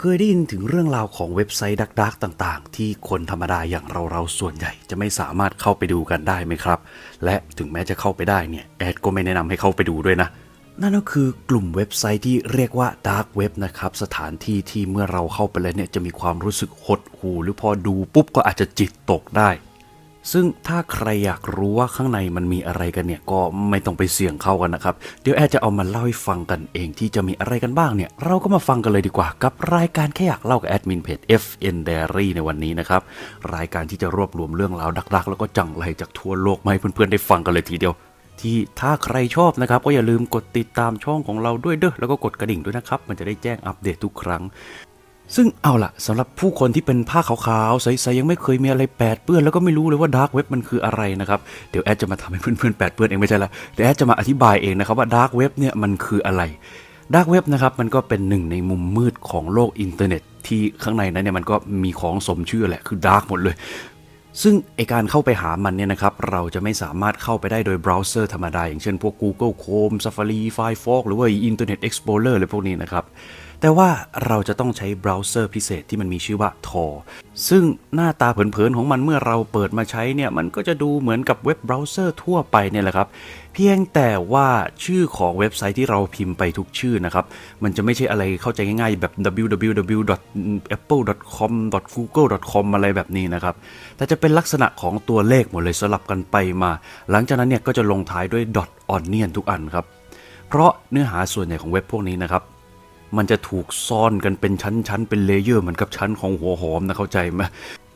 เคยได้ยินถึงเรื่องราวของเว็บไซต์ดักๆต่างๆ ที่คนธรรมดาอย่างเราๆส่วนใหญ่จะไม่สามารถเข้าไปดูกันได้ไหมครับ และถึงแม้จะเข้าไปได้เนี่ยแอดก็ไม่แนะนำให้เข้าไปดูด้วยนะ นั่นก็คือกลุ่มเว็บไซต์ที่เรียกว่าดักเว็บนะครับ สถานที่ที่เมื่อเราเข้าไปแล้วเนี่ยจะมีความรู้สึกหดหู่หรือพอดูปุ๊บก็อาจจะจิตตกได้ ซึ่งถ้าใครอยากรู้ว่าข้างในมันมีอะไรกันเนี่ยก็ไม่ต้องไปเสี่ยงเข้ากันนะครับ เดี๋ยวแอดจะเอามาเล่าให้ฟังกันเองที่จะมีอะไรกันบ้างเนี่ย เราก็มาฟังกันเลยดีกว่า กับรายการแค่อยากเล่ากับแอดมินเพจ FN Diary ในวันนี้นะครับ รายการที่จะรวบรวมเรื่องราวดักๆ แล้วก็จังไรจากทั่วโลกมาให้เพื่อนๆได้ฟังกันเลยทีเดียวที่ถ้าใครชอบนะครับ ก็อย่าลืมกดติดตามช่องของเราด้วยเด้อแล้วก็กดกระดิ่งด้วยนะครับ มันจะได้แจ้งอัปเดตทุกครั้ง ซึ่งเอาล่ะสำหรับผู้คนที่เป็นผ้าขาวๆใสๆยังไม่เคยมีอะไรแปดเปื้อนแล้วก็ไม่รู้เลยว่าดาร์กเว็บมันคืออะไรนะครับเดี๋ยวแอดจะมาทำให้เพื่อนๆแปดเปื้อนเองไม่ใช่ละเดี๋ยวแอดจะมาอธิบายเองนะครับว่าดาร์กเว็บเนี่ยมันคืออะไรดาร์กเว็บนะครับมันก็เป็นหนึ่งในมุมมืดของโลกอินเทอร์เน็ต ที่ข้างในนั้นเนี่ยมันก็มีของสมชื่อแหละคือดาร์กหมดเลยซึ่งไอการเข้าไปหามันเนี่ยนะครับ เราจะไม่สามารถเข้าไปได้โดยเบราว์เซอร์ธรรมดา อย่างเช่นพวก Google Chrome Safari Firefox หรือว่า Internet Explorer อะไรพวกนี้นะครับ แต่ว่าเราจะต้องใช้เบราว์เซอร์พิเศษที่มันมีชื่อว่า Tor ซึ่งหน้าตาเผินๆของมันเมื่อเราเปิดมาใช้เนี่ย มันก็จะดูเหมือนกับเว็บเบราว์เซอร์ทั่วไปเนี่ยแหละครับ เพียงแต่ว่าชื่อของเว็บไซต์ที่เราพิมพ์ไปทุกชื่อนะครับ มันจะไม่ใช่อะไรเข้าใจง่ายๆ แบบ www.apple.com.google.com อะไรแบบนี้นะครับ แต่จะเป็นลักษณะของตัวเลขหมดเลยสลับกันไปมา หลังจากนั้นเนี่ยก็จะลงท้ายด้วย .onion ทุกอันครับ เพราะเนื้อหาส่วนใหญ่ของเว็บพวกนี้นะครับ มันจะถูกซ่อนกันเป็นชั้นๆ เป็นเลเยอร์เหมือนกับชั้นของหัวหอมนะเข้าใจไหม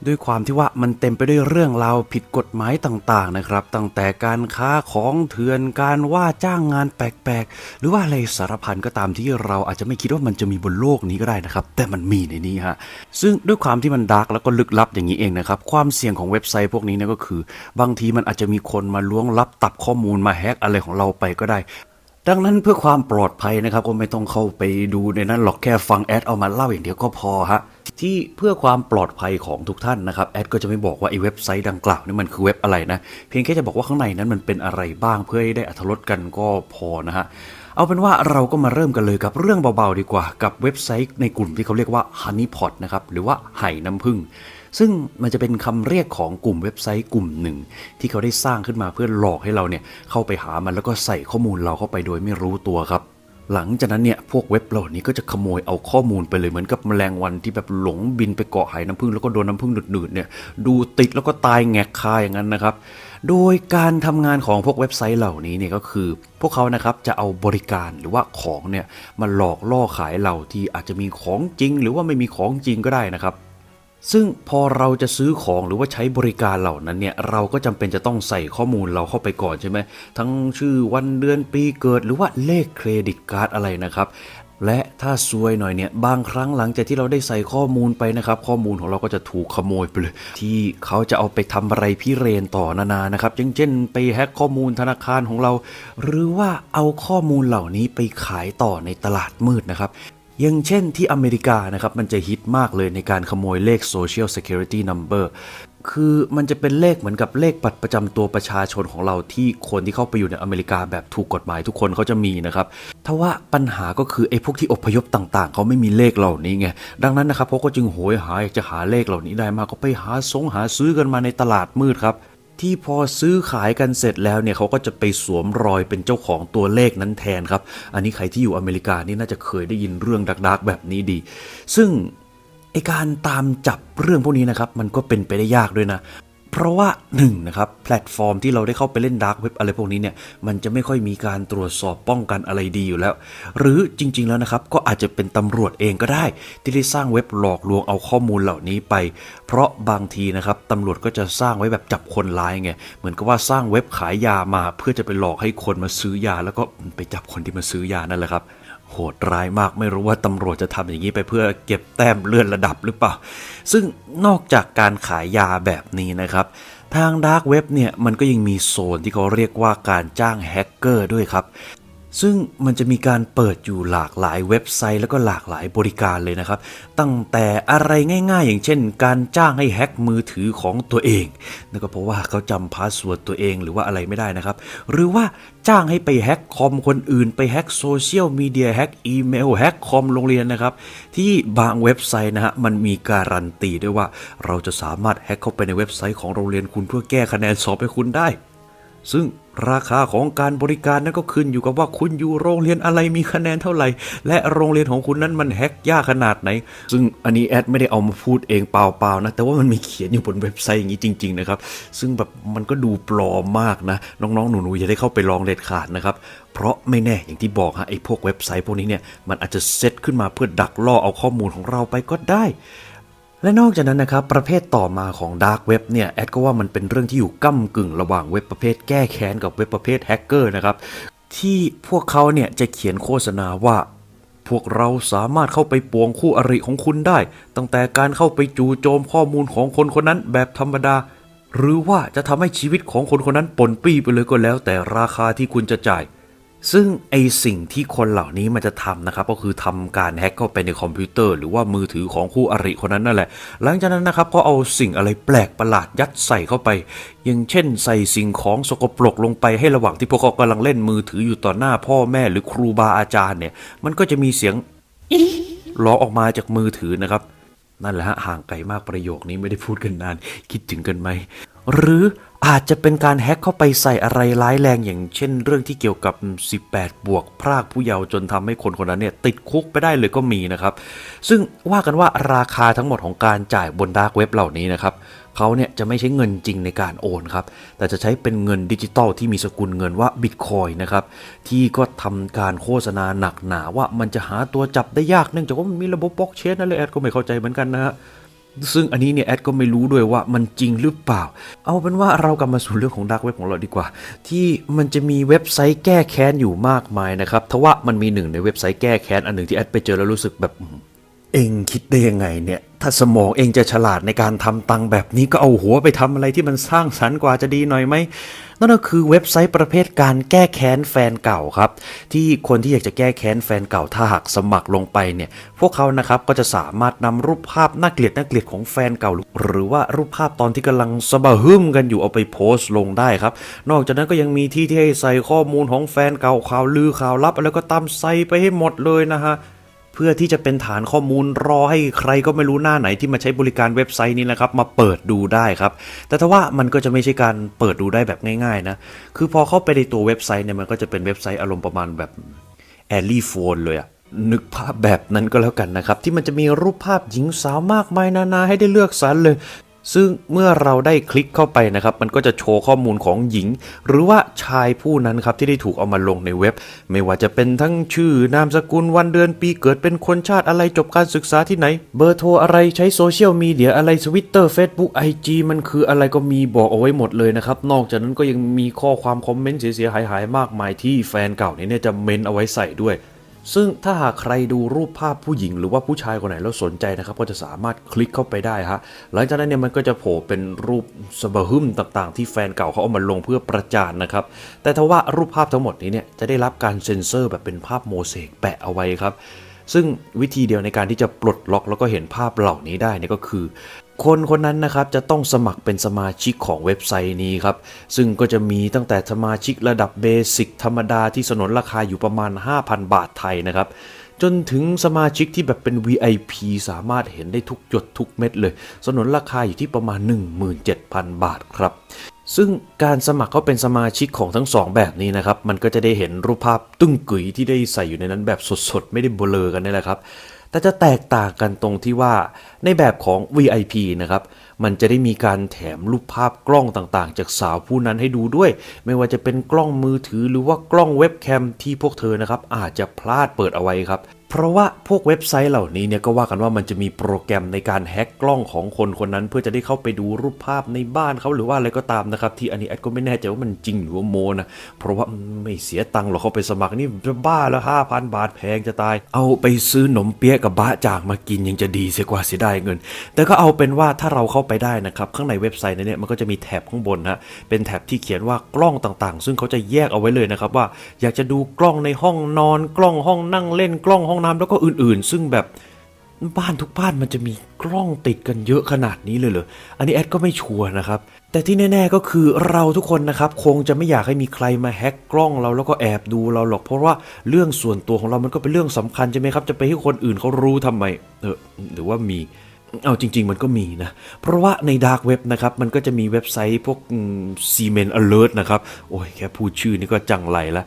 ด้วยความที่ว่ามันเต็มไปด้วยเรื่องราวผิดกฎหมายต่างๆนะครับ ตั้งแต่การค้าของเถื่อนการว่าจ้างงานแปลกๆ หรือว่าอะไรสารพันก็ตามที่เราอาจจะไม่คิดว่ามันจะมีบนโลกนี้ก็ได้นะครับ แต่มันมีในนี้ฮะซึ่งด้วยความที่มันดาร์กแล้วก็ลึกลับอย่างนี้เองนะครับ ความเสี่ยงของเว็บไซต์พวกนี้นี่ยก็คือ บางทีมันอาจจะมีคนมาล้วงลับตับข้อมูลมาแฮกอะไรของเราไปก็ได้ ดังนั้นเพื่อความปลอดภัยนะครับ ก็ไม่ต้องเข้าไปดูในนั้นหรอกแค่ฟังแอดเอามาเล่าอย่างเดียวก็พอฮะที่เพื่อความปลอดภัยของทุกท่านนะครับแอดก็จะไม่บอกว่าไอ้เว็บไซต์ดังกล่าวนี่มันคือเว็บอะไรนะ เพียงแค่จะบอกว่าข้างในนั้นมันเป็นอะไรบ้างเพื่อให้ได้อัธรสกันก็พอนะฮะเอาเป็นว่าเราก็มาเริ่มกันเลยกับเรื่องเบาๆดีกว่า กับเว็บไซต์ในกลุ่มที่เขาเรียกว่า Honeypot นะครับหรือว่าไห่น้ำผึ้ง ซึ่งมันจะเป็นคำเรียกของกลุ่มเว็บไซต์กลุ่มหนึ่ง ที่เขาได้สร้างขึ้นมาเพื่อหลอกให้เราเนี่ยเข้าไปหามันแล้วก็ใส่ข้อมูลเราเข้าไปโดยไม่รู้ตัวครับหลังจากนั้นเนี่ยพวกเว็บเหล่านี้ก็จะขโมยเอาข้อมูลไปเลยเหมือนกับแมลงวันที่แบบหลงบินไปเกาะไหน้ำผึ้งแล้วก็โดนน้ำผึ้งหนืดๆเนี่ยดูติดแล้วก็ตายแงกคาอย่างนั้นนะครับ โดยการทำงานของพวกเว็บไซต์เหล่านี้เนี่ยก็คือ พวกเขานะครับจะเอาบริการหรือว่าของเนี่ยมาหลอกล่อขายเราที่อาจจะมีของจริง หรือว่าไม่มีของจริงก็ได้นะครับ ซึ่งพอเราจะซื้อของหรือว่าใช้บริการเหล่านั้นเนี่ยเราก็จำเป็นจะต้องใส่ข้อมูลเราเข้าไปก่อนใช่ไหมทั้งชื่อวันเดือนปีเกิด หรือว่าเลขเครดิตการ์ดอะไรนะครับและถ้าซวยหน่อยเนี่ยบางครั้งหลังจากที่เราได้ใส่ข้อมูลไปนะครับ ข้อมูลของเราก็จะถูกขโมยไปเลย ที่เขาจะเอาไปทำอะไรพิเรนต่อนานานะครับอย่างเช่นไปแฮ็กข้อมูลธนาคารของเรา หรือว่าเอาข้อมูลเหล่านี้ไปขายต่อในตลาดมืดนะครับ ย่างเช่นที่อเมริกานะครับ มันจะฮิตมากเลยในการขโมยเลข Social Security Number คือมันจะเป็นเลขเหมือนกับเลขบัตรประจำตัวประชาชนของเราที่คนที่เข้าไปอยู่ในอเมริกาแบบถูกกฎหมายทุกคนเขาจะมีนะครับทว่าปัญหาก็คือไอ้พวกที่อพยพต่างๆ เขาไม่มีเลขเหล่านี้ไง ดังนั้นนะครับเขาก็จึงโหยหาอยากจะหาเลขเหล่านี้ได้มากก็ไปหาซงหาซื้อกันมาในตลาดมืดครับ ที่พอซื้อขายกันเสร็จแล้วเนี่ยเขาก็จะไปสวมรอยเป็นเจ้าของตัวเลขนั้นแทนครับ อันนี้ใครที่อยู่อเมริกานี่น่าจะเคยได้ยินเรื่องดักๆแบบนี้ดี ซึ่งไอการตามจับเรื่องพวกนี้นะครับ มันก็เป็นไปได้ยากด้วยนะ เพราะว่า1นงนะครับแพลตฟอร์มที่เราได้เข้าไปเล่นดาร์กเว็บอะไรพวกนี้เนี่ยมันจะไม่ค่อยมีการตรวจสอบป้องกันอะไรดีอยู่แล้ว หรือจริง ๆ แล้วนะครับ ก็อาจจะเป็นตำรวจเองก็ได้ ที่ได้สร้างเว็บหลอกลวงเอาข้อมูลเหล่านี้ไป เพราะบางทีนะครับตำรวจก็จะสร้างไว้แบบจับคนร้ายไงเหมือนกับว่าสร้างเว็บขายยามา เพื่อจะไปหลอกให้คนมาซื้อยา แล้วก็ไปจับคนที่มาซื้อยานั่นแหละครับ โหดร้ายมากไม่รู้ว่าตำรวจจะทำอย่างนี้ไปเพื่อเก็บแต้มเลื่อนระดับหรือเปล่า ซึ่งนอกจากการขายยาแบบนี้นะครับ ทางดาร์กเว็บเนี่ยมันก็ยังมีโซนที่เขาเรียกว่าการจ้างแฮกเกอร์ด้วยครับ ซึ่งมันจะมีการเปิดอยู่หลากหลายเว็บไซต์แล้วก็หลากหลายบริการเลยนะครับ ตั้งแต่อะไรง่ายๆ อย่างเช่น การจ้างให้แฮ็กมือถือของตัวเองนั่นก็เพราะว่าเขาจำพาสเวิร์ดตัวเองหรือว่าอะไรไม่ได้นะครับ หรือว่าจ้างให้ไปแฮ็กคอมคนอื่น ไปแฮ็กโซเชียลมีเดียแฮ็กอีเมลแฮ็กคอมโรงเรียนนะครับ ที่บางเว็บไซต์นะฮะมันมีการันตีด้วยว่า เราจะสามารถแฮ็กเข้าไปในเว็บไซต์ของโรงเรียนคุณเพื่อแก้คะแนนสอบให้คุณได้ซึ่ง ราคาของการบริการนั้นก็ขึ้นอยู่กับว่าคุณอยู่โรงเรียนอะไรมีคะแนนเท่าไหร่ และโรงเรียนของคุณนั้นมันแฮกยากขนาดไหน ซึ่งอันนี้แอดไม่ได้เอามาพูดเองเปล่าๆนะ แต่ว่ามันมีเขียนอยู่บนเว็บไซต์อย่างนี้จริง ๆ นะครับ ซึ่งแบบมันก็ดูปลอมมากนะ น้องๆ หนูๆอย่าได้เข้าไปลองเด็ดขาดนะครับเพราะไม่แน่อย่างที่บอกฮะไอ้พวกเว็บไซต์พวกนี้เนี่ยมันอาจจะเซตขึ้นมาเพื่อดักล่อเอาข้อมูลของเราไปก็ได้ และนอกจากนั้นนะครับประเภทต่อมาของดาร์กเว็บเนี่ยแอดก็ว่ามันเป็นเรื่องที่อยู่ก้ากึ่งระหว่างเว็บประเภทแก้แค้นกับเว็บประเภทแฮกเกอร์นะครับที่พวกเขาเนี่ยจะเขียนโฆษณาว่า พวกเราสามารถเข้าไปปวงคู่อริของคุณได้ ตั้งแต่การเข้าไปจู่โจมข้อมูลของคนคนนั้นแบบธรรมดา หรือว่าจะทำให้ชีวิตของคนคนนั้นปนปี้ไปเลยก็แล้ว แต่ราคาที่คุณจะจ่าย ซึ่งไอสิ่งที่คนเหล่านี้มันจะทำนะครับ ก็คือทำการแฮ็กเข้าไปในคอมพิวเตอร์ หรือว่ามือถือของคู่อริคนนั้นนั่นแหละ หลังจากนั้นนะครับก็เอาสิ่งอะไรแปลกประหลาดยัดใส่เข้าไป อย่างเช่น ใส่สิ่งของสกปรกลงไปให้ระหว่างที่พวกเขากำลังเล่นมือถืออยู่ต่อหน้าพ่อแม่หรือครูบาอาจารย์เนี่ย มันก็จะมีเสียงร้องออกมาจากมือถือนะครับ นั่นแหละฮะห่างไกลมากประโยคนี้ไม่ได้พูดกันนาน คิดถึงกันไหม หรืออาจจะเป็นการแฮ็กเข้าไปใส่อะไรร้ายแรงอย่างเช่น เรื่องที่เกี่ยวกับ 18 บวก พรากผู้เยาว์จนทำให้คนคนนั้นเนี่ยติดคุกไปได้เลยก็มีนะครับ ซึ่งว่ากันว่าราคาทั้งหมดของการจ่ายบนดาร์กเว็บเหล่านี้นะครับเขาเนี่ยจะไม่ใช้เงินจริงในการโอนครับ แต่จะใช้เป็นเงินดิจิตอลที่มีสกุลเงินว่าบิตคอยนะครับ ที่ก็ทำการโฆษณาหนักหนาว่ามันจะหาตัวจับได้ยากเนื่องจากว่ามันมีระบบบล็อกเชนนั่นเลยแอดก็ไม่เข้าใจเหมือนกันนะฮะ ซึ่งอันนี้เนี่ยแอดก็ไม่รู้ด้วยว่ามันจริงหรือเปล่า เอาเป็นว่าเรากลับมาสู่เรื่องของดักเว็บของเราดีกว่า ที่มันจะมีเว็บไซต์แก้แค้นอยู่มากมายนะครับทว่ามันมีหนึ่งในเว็บไซต์แก้แค้นอันหนึ่งที่แอดไปเจอแล้วรู้สึกแบบเองคิดได้ยังไงเนี่ย ถ้าสมองเองจะฉลาดในการทำตังแบบนี้ก็เอาหัวไปทำอะไรที่มันสร้างสรรค์กว่าจะดีหน่อยไหม นั่นก็คือเว็บไซต์ประเภทการแก้แค้นแฟนเก่าครับ ที่คนที่อยากจะแก้แค้นแฟนเก่าถ้าหากสมัครลงไปเนี่ยพวกเขานะครับก็จะสามารถนำรูปภาพน่าเกลียดน่าเกลียดของแฟนเก่า หรือว่ารูปภาพตอนที่กำลังสะบะฮึ่มกันอยู่เอาไปโพสต์ลงได้ครับ นอกจากนั้นก็ยังมีที่ที่ให้ใส่ข้อมูลของแฟนเก่าข่าวลือข่าวลับ แล้วก็ตามใส่ไปให้หมดเลยนะฮะ พื่อที่จะเป็นฐานข้อมูลรอให้ใครก็ไม่รู้หน้าไหนที่มาใช้บริการเว็บไซต์นี้นะครับมาเปิดดูได้ครับ แต่ทว่ามันก็จะไม่ใช่การเปิดดูได้แบบง่ายๆนะคือพอเข้าไปในตัวเว็บไซต์เนี่ยมันก็จะเป็นเว็บไซต์อารมณ์ประมาณแบบแอลลี่โฟนเลยอะนึกภาพแบบนั้นก็แล้วกันนะครับ ที่มันจะมีรูปภาพหญิงสาวมากมายนานาให้ได้เลือกสรรเลย ซึ่งเมื่อเราได้คลิกเข้าไปนะครับ มันก็จะโชว์ข้อมูลของหญิง หรือว่าชายผู้นั้นครับที่ได้ถูกเอามาลงในเว็บ ไม่ว่าจะเป็นทั้งชื่อนามสกุลวันเดือนปีเกิดเป็นคนชาติอะไรจบการศึกษาที่ไหน เบอร์โทรอะไรใช้โซเชียลมีเดียอะไรทวิตเตอร์เฟซบุ๊กไอจีมันคืออะไรก็มีบอกเอาไว้หมดเลยนะครับ นอกจากนั้นก็ยังมีข้อความคอมเมนต์เสียหายหายๆมากมายที่แฟนเก่าเนี่ยจะเมนเอาไว้ใส่ด้วย ซึ่งถ้าหากใครดูรูปภาพผู้หญิง หรือว่าผู้ชายคนไหนแล้วสนใจนะครับ ก็จะสามารถคลิกเข้าไปได้ฮะหลังจากนั้นเนี่ยมันก็จะโผล่เป็นรูปสบะหึมต่างๆ ที่แฟนเก่าเขาเอามาลงเพื่อประจานนะครับ แต่ถ้าว่ารูปภาพทั้งหมดนี้เนี่ยจะได้รับการเซ็นเซอร์แบบเป็นภาพโมเสกแปะเอาไว้ครับซึ่งวิธีเดียวในการที่จะปลดล็อกแล้วก็เห็นภาพเหล่านี้ได้เนี่ยก็คือ คนคนนั้นนะครับจะต้องสมัครเป็นสมาชิกของเว็บไซต์นี้ครับ ซึ่งก็จะมีตั้งแต่สมาชิกระดับเบสิกธรรมดาที่สนนราคาอยู่ประมาณ 5,000 บาทไทยนะครับ จนถึงสมาชิกที่แบบเป็น VIP สามารถเห็นได้ทุกหยดทุกเม็ดเลย สนนราคาอยู่ที่ประมาณ 17,000 บาทครับซึ่งการสมัครเข้าเป็นสมาชิกของทั้งสองแบบนี้นะครับ มันก็จะได้เห็นรูปภาพตึ้งกุ๋ยที่ได้ใส่อยู่ในนั้นแบบสดๆ ไม่ได้เบลอกันนี่แหละครับ แต่จะแตกต่างกันตรงที่ว่าในแบบของ VIP นะครับ มันจะได้มีการแถมรูปภาพกล้องต่างๆ จากสาวผู้นั้นให้ดูด้วย ไม่ว่าจะเป็นกล้องมือถือหรือว่ากล้องเว็บแคมที่พวกเธอนะครับอาจจะพลาดเปิดเอาไว้ครับ เพราะว่าพวกเว็บไซต์เหล่านี้เนี่ยก็ว่ากันว่ามันจะมีโปรแกรมในการแฮ็กกล้องของคนคนนั้น เพื่อจะได้เข้าไปดูรูปภาพในบ้านเขาหรือว่าอะไรก็ตามนะครับที่อันนี้แอดก็ไม่แน่ใจว่ามันจริงหรือว่าโมนะเพราะว่าไม่เสียตังค์หรอกเขาไปสมัครนี่จะบ้าแล้วห้าพันบาทแพงจะตาย เอาไปซื้อหนมเปี๊ยะกับบะจางมากินยังจะดีเสียกว่าเสียดายเงิน แต่ก็เอาเป็นว่าถ้าเราเข้าไปได้นะครับข้างในเว็บไซต์นั้นเนี่ยมันก็จะมีแท็บข้างบนฮะเป็นแท็บที่เขียนว่ากล้องต่างๆ ซึ่งเขาจะแยกเอาไว้เลยนะครับว่าอยากจะดูกล้องในห้องนอนกล้องห้องนั่งเล่นกล้องห้องน้ำแล้วก็อื่นๆ ซึ่งแบบบ้านทุกบ้านมันจะมีกล้องติดกันเยอะขนาดนี้เลยเหรอ อันนี้แอดก็ไม่ชัวร์นะครับ แต่ที่แน่ ๆก็คือเราทุกคนนะครับคงจะไม่อยากให้มีใครมาแฮ็กกล้องเราแล้วก็แอบดูเราหรอก เพราะว่าเรื่องส่วนตัวของเรามันก็เป็นเรื่องสำคัญใช่ไหมครับ จะไปให้คนอื่นเขารู้ทำไม เออ หรือว่ามี เอาจริง ๆ มันก็มีนะ เพราะว่าในดาร์กเว็บนะครับมันก็จะมีเว็บไซต์พวกซีเมนต์อเลิร์นะครับ โอ้ยแค่พูดชื่อนี่ก็จังไรละ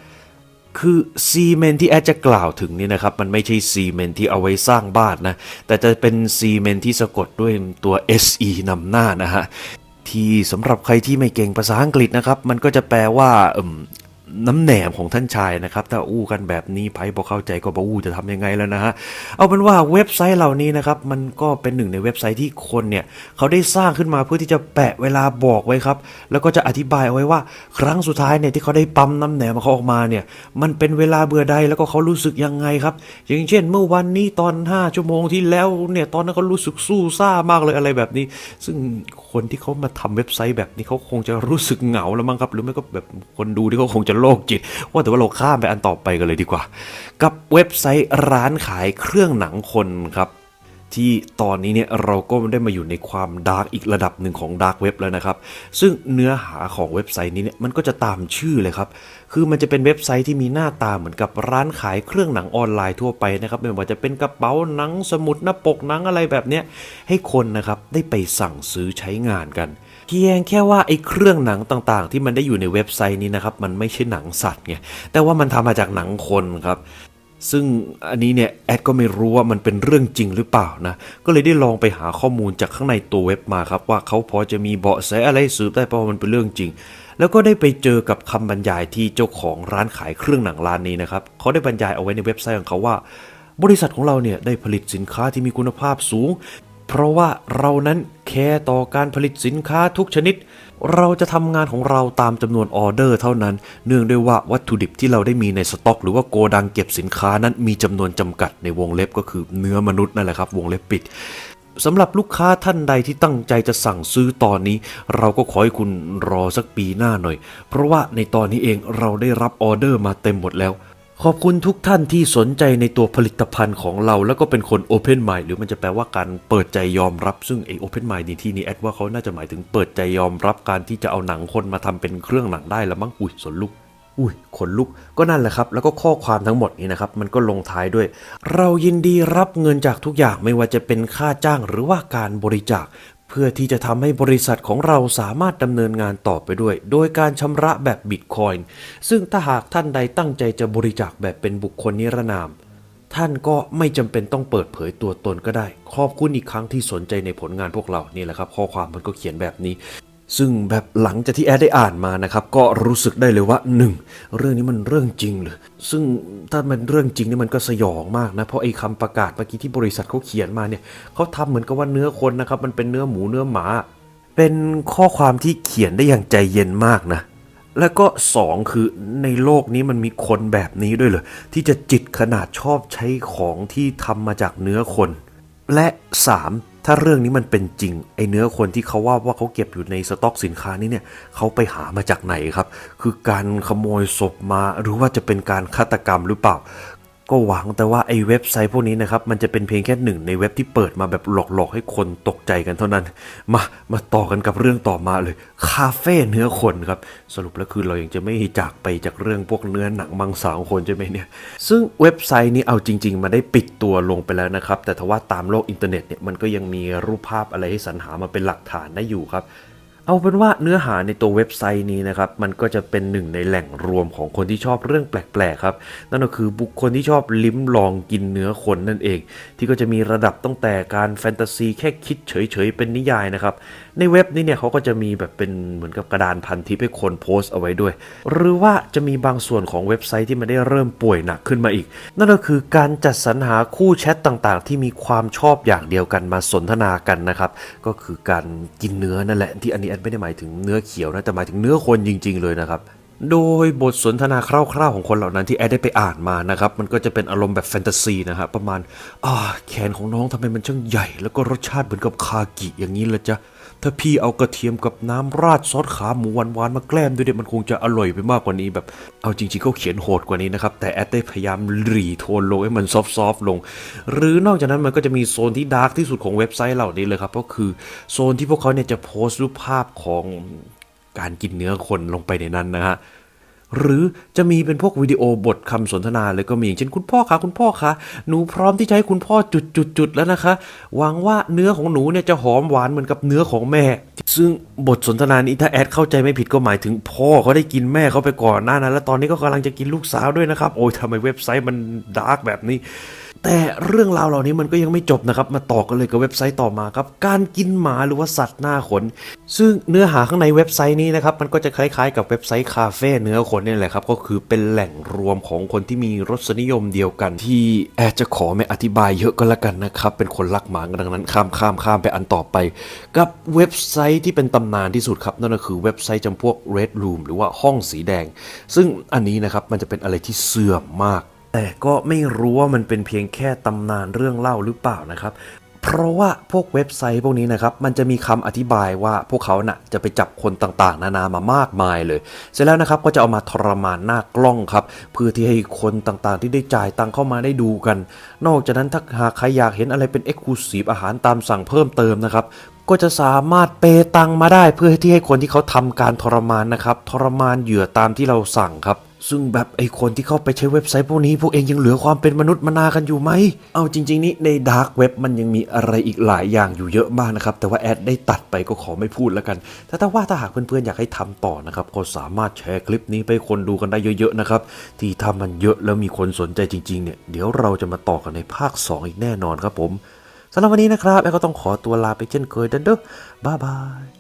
คือซีเมนที่แอดจะกล่าวถึงนี่นะครับมันไม่ใช่ซีเมนที่เอาไว้สร้างบ้านนะ แต่จะเป็นซีเมนที่สะกดด้วยตัว SE นำหน้านะฮะที่สำหรับใครที่ไม่เก่งภาษาอังกฤษนะครับ มันก็จะแปลว่า น้ำแหนมของท่านชายนะครับ ถ้าอู้กันแบบนี้ไพ่พอเข้าใจก็บออู้จะทำยังไงแล้วนะฮะ เอาเป็นว่าเว็บไซต์เหล่านี้นะครับ มันก็เป็นหนึ่งในเว็บไซต์ที่คนเนี่ย เขาได้สร้างขึ้นมาเพื่อที่จะแปะเวลาบอกไว้ครับ แล้วก็จะอธิบายเอาไว้ว่า ครั้งสุดท้ายเนี่ยที่เขาได้ปั๊มน้ำแหนมเขาออกมาเนี่ย มันเป็นเวลาเบื่อใดแล้วก็เขารู้สึกยังไงครับอย่างเช่น เมื่อวันนี้ตอน 5 ชั่วโมงที่แล้วเนี่ยตอนนั้นเขารู้สึกสู้ซ่ามากเลยอะไรแบบนี้ ซึ่งคนที่เขามาทำเว็บไซต์แบบนี้เขาคงจะรู้สึกเหงาแล้วมั้งครับ หรือไม่ก็แบบคนดูที่เขาคงจะโรคจิต ว่าแต่ว่าเราข้ามไปอันต่อไปกันเลยดีกว่า กับเว็บไซต์ร้านขายเครื่องหนังคนครับที่ตอนนี้เนี่ยเราก็ได้มาอยู่ในความดาร์กอีกระดับหนึ่งของดาร์กเว็บแล้วนะครับ ซึ่งเนื้อหาของเว็บไซต์นี้เนี่ยมันก็จะตามชื่อเลยครับ คือมันจะเป็นเว็บไซต์ที่มีหน้าตาเหมือนกับร้านขายเครื่องหนังออนไลน์ทั่วไปนะครับไม่ว่าจะเป็นกระเป๋าหนังสมุดหน้าปกหนังอะไรแบบเนี้ยให้คนนะครับได้ไปสั่งซื้อใช้งานกัน เพียงแค่ว่าไอ้เครื่องหนังต่างๆ ที่มันได้อยู่ในเว็บไซต์นี้นะครับ มันไม่ใช่หนังสัตว์ไงแต่ว่ามันทำมาจากหนังคนครับซึ่งอันนี้เนี่ยแอดก็ไม่รู้ว่ามันเป็นเรื่องจริงหรือเปล่านะ ก็เลยได้ลองไปหาข้อมูลจากข้างในตัวเว็บมาครับ ว่าเขาพอจะมีเบาะแสอะไรสืบได้เพราะมันเป็นเรื่องจริง แล้วก็ได้ไปเจอกับคำบรรยายที่เจ้าของร้านขายเครื่องหนังร้านนี้นะครับเขาได้บรรยายเอาไว้ในเว็บไซต์ของเขาว่า บริษัทของเราเนี่ยได้ผลิตสินค้าที่มีคุณภาพสูง เพราะว่าเรานั้นแคร์ต่อการผลิตสินค้าทุกชนิด เราจะทำงานของเราตามจำนวนออเดอร์เท่านั้น เนื่องด้วยว่าวัตถุดิบที่เราได้มีในสต็อก หรือว่าโกดังเก็บสินค้านั้นมีจำนวนจำกัดในวงเล็บก็คือเนื้อมนุษย์นั่นแหละครับ วงเล็บปิดสำหรับลูกค้าท่านใดที่ตั้งใจจะสั่งซื้อตอนนี้ เราก็ขอให้คุณรอสักปีหน้าหน่อย เพราะว่าในตอนนี้เองเราได้รับออเดอร์มาเต็มหมดแล้ว ขอบคุณทุกท่านที่สนใจในตัวผลิตภัณฑ์ของเราแล้วก็เป็นคน Open Mind หรือมันจะแปลว่าการเปิดใจยอมรับ ซึ่งไอ้ Open Mind ในที่นี้แอดว่าเขาน่าจะหมายถึงเปิดใจยอมรับการที่จะเอาหนังคนมาทำเป็นเครื่องหนังได้ล้วมั้งอุ้ยสนลุกอุ้ยขนลุกก็นั่นแหละครับ แล้วก็ข้อความทั้งหมดนี้นะครับ มันก็ลงท้ายด้วย เรายินดีรับเงินจากทุกอย่างไม่ว่าจะเป็นค่าจ้างหรือว่าการบริจาค พื่อที่จะทำให้บริษัทของเราสามารถดำเนินงานต่อไปด้วย โดยการชำระแบบบิตคอยน์ซึ่งถ้าหากท่านใดตั้งใจจะบริจาคแบบเป็นบุคคลนิรนาม ท่านก็ไม่จำเป็นต้องเปิดเผยตัวตนก็ได้ ขอบคุณอีกครั้งที่สนใจในผลงานพวกเรานี่แหละครับ ข้อความมันก็เขียนแบบนี้ ซึ่งแบบหลังจากที่แอดได้อ่านมานะครับ ก็รู้สึกได้เลยว่าหนึ่งเรื่องนี้มันเรื่องจริงเลยซึ่งถ้ามันเรื่องจริงนี่มันก็สยองมากนะเพราะไอ้คำประกาศเมื่อกี้ที่บริษัทเขาเขียนมาเนี่ยเขาทำเหมือนกับว่าเนื้อคนนะครับ มันเป็นเนื้อหมูเนื้อหมา เป็นข้อความที่เขียนได้อย่างใจเย็นมากนะแล้วก็สองคือในโลกนี้มันมีคนแบบนี้ด้วยเหรอที่จะจิตขนาดชอบใช้ของที่ทำมาจากเนื้อคน และ 3. ถ้าเรื่องนี้มันเป็นจริง ไอเนื้อคนที่เขาว่าว่าเขาเก็บอยู่ในสต็อกสินค้านี้เนี่ยเขาไปหามาจากไหนครับ คือการขโมยศพมาหรือว่าจะเป็นการฆาตกรรมหรือเปล่า ก็หวังแต่ว่าไอ้เว็บไซต์พวกนี้นะครับ มันจะเป็นเพียงแค่หนึ่งในเว็บที่เปิดมาแบบหลอกๆ ให้คนตกใจกันเท่านั้น มามาต่อกันกับเรื่องต่อมาเลย คาเฟ่เนื้อคนครับ สรุปแล้วคือเรายังจะไม่จากไปจากเรื่องพวกเนื้อหนังมังสาของคนใช่ไหมเนี่ย ซึ่งเว็บไซต์นี้เอาจริง ๆ มาได้ปิดตัวลงไปแล้วนะครับ แต่ทว่าตามโลกอินเทอร์เน็ตเนี่ยมันก็ยังมีรูปภาพอะไรให้สรรหามาเป็นหลักฐานได้อยู่ครับ เอาเป็นว่าเนื้อหาในตัวเว็บไซต์นี้นะครับมันก็จะเป็นหนึ่งในแหล่งรวมของคนที่ชอบเรื่องแปลกๆครับ นั่นก็คือบุคคลที่ชอบลิ้มลองกินเนื้อคนนั่นเอง ที่ก็จะมีระดับตั้งแต่การแฟนตาซีแค่คิดเฉยๆเป็นนิยายนะครับ ในเว็บนี้เนี่ยเขาก็จะมีแบบเป็นเหมือนกับกระดานพันทิปให้คนโพสต์เอาไว้ด้วย หรือว่าจะมีบางส่วนของเว็บไซต์ที่มันได้เริ่มป่วยหนักขึ้นมาอีก นั่นก็คือการจัดสรรหาคู่แชทต่างๆ ที่มีความชอบอย่างเดียวกันมาสนทนากันนะครับ ก็คือการกินเนื้อนั่นแหละที่อันนี้แอนไม่ได้หมายถึงเนื้อเขียวนะแต่หมายถึงเนื้อคนจริง ๆ เลยนะครับ โดยบทสนทนาคร่าวๆของคนเหล่านั้นที่แอดได้ไปอ่านมานะครับ มันก็จะเป็นอารมณ์แบบแฟนตาซีนะฮะประมาณอ่าแขนของน้องทำไมมันช่างใหญ่ แล้วก็รสชาติเหมือนกับคากิอย่างนี้ละจ๊ะถ้าพี่เอากระเทียมกับน้ำราดซอสขาหมูหวานๆมาแกล้มด้วยเนี่ยมันคงจะอร่อยไปมากกว่านี้แบบ เอาจริงๆเขาเขียนโหดกว่านี้นะครับ แต่แอดได้พยายามหรีโทนลงให้มันซอฟๆลง หรือนอกจากนั้นมันก็จะมีโซนที่ดาร์กที่สุดของเว็บไซต์เหล่านี้เลยครับก็คือโซนที่พวกเขาเนี่ยจะโพสต์รูปภาพของ การกินเนื้อคนลงไปในนั้นนะฮะหรือจะมีเป็นพวกวิดีโอบทคำสนทนาเลยก็มีอย่างเช่นคุณพ่อคะคุณพ่อคะหนูพร้อมที่จะให้คุณพ่อจุดจุดจุดแล้วนะคะหวังว่าเนื้อของหนูเนี่ยจะหอมหวานเหมือนกับเนื้อของแม่ ซึ่งบทสนทนานี้ถ้าแอดเข้าใจไม่ผิดก็หมายถึงพ่อเขาได้กินแม่เขาไปก่อนหน้านั้นแล้วตอนนี้ก็กำลังจะกินลูกสาวด้วยนะครับ โอ้ยทำไมเว็บไซต์มันดาร์กแบบนี้ แต่เรื่องราวเหล่านี้มันก็ยังไม่จบนะครับ มาต่อกันเลยกับเว็บไซต์ต่อมาครับ การกินหมาหรือว่าสัตว์หน้าขน ซึ่งเนื้อหาข้างในเว็บไซต์นี้นะครับ มันก็จะคล้ายๆกับเว็บไซต์คาเฟ่เนื้อขนเนี่ยแหละครับ ก็คือเป็นแหล่งรวมของคนที่มีรสนิยมเดียวกัน ที่แอดจะขอไม่อธิบายเยอะก็แล้วกันนะครับ เป็นคนรักหมาดังนั้นข้ามข้ามข้ามไปอันต่อไป กับเว็บไซต์ที่เป็นตำนานที่สุดครับนั่นก็คือเว็บไซต์จำพวก Red Room หรือว่าห้องสีแดง ซึ่งอันนี้นะครับมันจะเป็นอะไรที่เสื่อมมาก แต่ก็ไม่รู้ว่ามันเป็นเพียงแค่ตำนานเรื่องเล่าหรือเปล่านะครับ เพราะว่าพวกเว็บไซต์พวกนี้นะครับ มันจะมีคำอธิบายว่าพวกเขาน่ะจะไปจับคนต่างๆ นานามามากมายเลย เสร็จแล้วนะครับก็จะเอามาทรมานหน้ากล้องครับ เพื่อที่ให้คนต่างๆ ที่ได้จ่ายตังเข้ามาได้ดูกัน นอกจากนั้นถ้าหากใครอยากเห็นอะไรเป็นเอ็กซ์คลูซีฟอาหารตามสั่งเพิ่มเติมนะครับก็จะสามารถเปย์ตังมาได้เพื่อที่ให้คนที่เขาทำการทรมานนะครับทรมานเหยื่อตามที่เราสั่งครับ ซึ่งแบบไอคนที่เข้าไปใช้เว็บไซต์พวกนี้พวกเองยังเหลือความเป็นมนุษย์มนากันอยู่ไหม เอาจริง ๆ นี่ในดาร์กเว็บมันยังมีอะไรอีกหลายอย่างอยู่เยอะมากนะครับ แต่ว่าแอดได้ตัดไปก็ขอไม่พูดแล้วกัน แต่ถ้าว่าถ้าหากเพื่อนๆอยากให้ทำต่อนะครับ ก็สามารถแชร์คลิปนี้ไปคนดูกันได้เยอะๆนะครับ ที่ทำมันเยอะแล้วมีคนสนใจจริงๆเนี่ยเดี๋ยวเราจะมาต่อกันในภาค 2 อีกแน่นอนครับผมสำหรับวันนี้นะครับแอดก็ต้องขอตัวลาไปเช่นเคยเด้อบ๊ายบาย